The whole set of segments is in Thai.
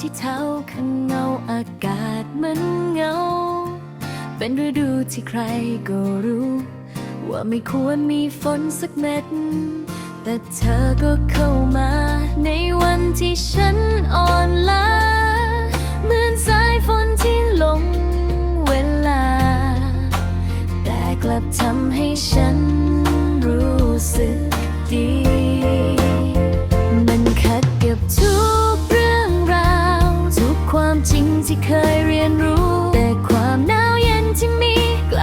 ที่เท้าข้างเงาอากาศมันเงา เป็นฤดูที่ใครก็รู้ ว่าไม่ควรมีฝนสักเม็ด แต่เธอก็เข้ามาในวันที่ฉันอ่อนล้าเหมือนสายฝนที่หลงเวลา แต่กลับทำให้ฉัน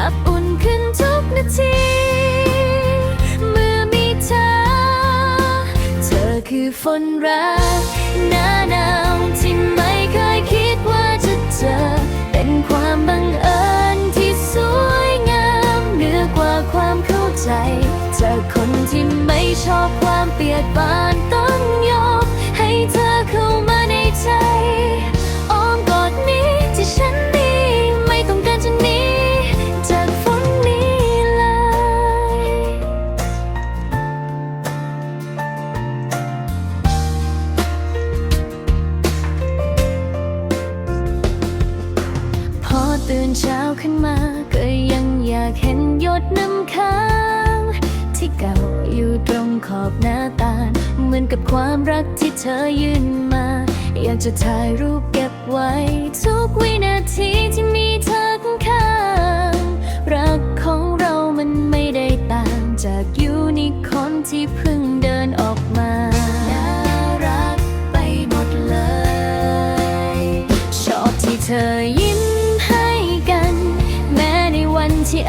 กลับอุ่นขึ้นทุกนาที เมื่อมีเธอ เธอคือฝนรักหน้าหนาวที่ไม่เคยคิดว่าจะเจอ เป็นความบังเอิญที่สวยงามเหนือกว่าความเข้าใจเจอคนที่ไม่ชอบความเปียกปานต้อง ขึ้นมา ก็ยังอยากเห็นหยดน้ำค้าง ที่เก่าอยู่ตรงขอบหน้าต่างเหมือนกับความรักที่เธอยื่นมา อยากจะถ่ายรูปเก็บไว้ ทุกวินาทีที่มีเธอข้างๆรักของเรามันไม่ได้ต่าง จากยูนิคอร์นที่เพิ่งเดินออกมาน่ารักไปหมดเลยชอบที่เธอ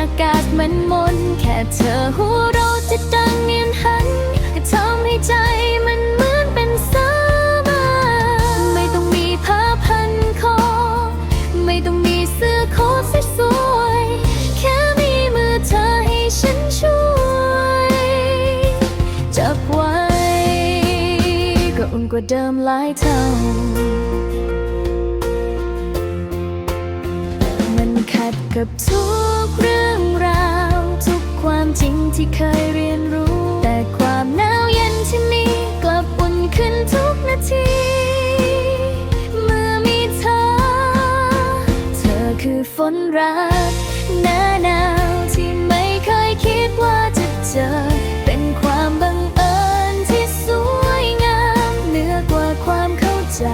ากาศมันมน แค่เธอหัวเราจะดังเนียนหัน ก็ทำให้ใจมันเหมือนเป็นสามาไม่ต้องมีผ้าพันคอ ไม่ต้องมีเสื้อโค้ทสวยๆแค่มีมือเธอให้ฉันช่วยจับไว้ ก็อุ่นกว่าเดิมหลายเท่ามันขัด กับทุกเรื่องราว ทุกความจริงที่เคยเรียนรู้ แต่ความหนาวเย็นที่มีกลับอุ่นขึ้นทุกนาทีเมื่อมีเธอ เธอคือฝนรักหน้าหนาวที่ไม่เคยคิดว่าจะเจอ เป็นความบังเอิญที่สวยงามเหนือกว่าความเข้าใจ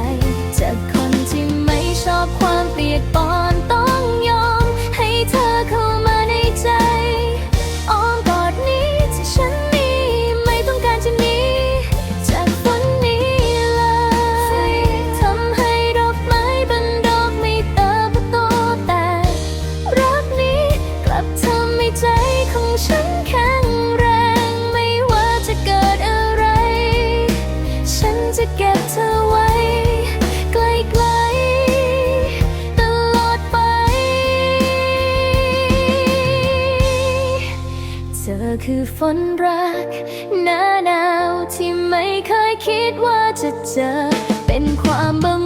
จากคนที่ไม่ชอบความเปียกปอน เก็บเธอไว้ ไกลๆตลอดไป เธอคือฝนรัก หน้าหนาวที่ไม่เคยคิดว่าจะเจอ เป็นความบัง